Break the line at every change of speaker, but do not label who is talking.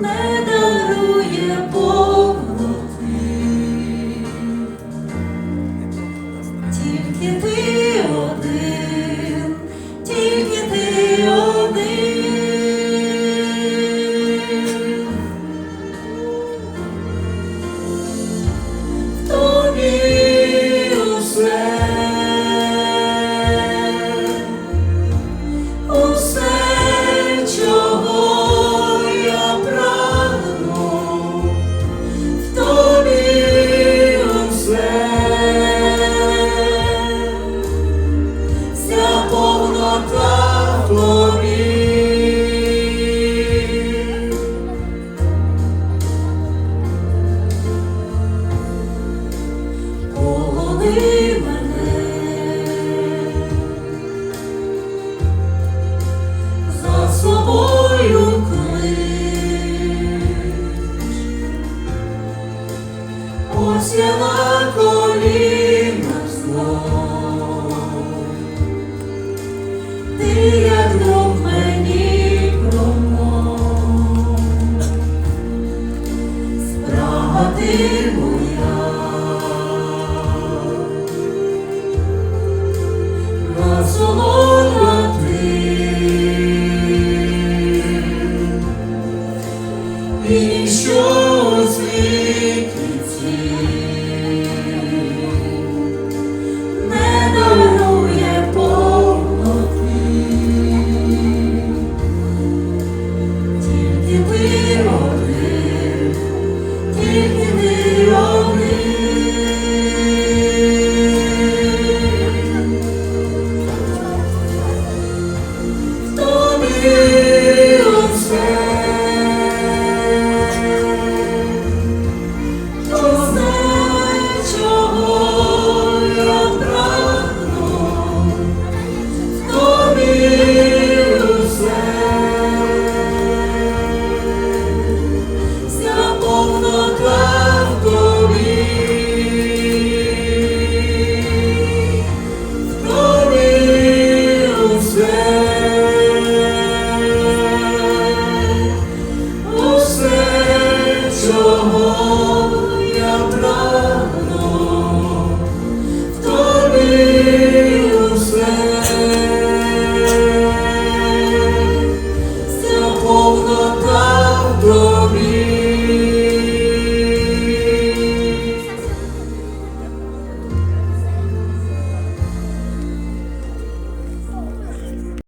не дарує повноти. Тільки ти you. you.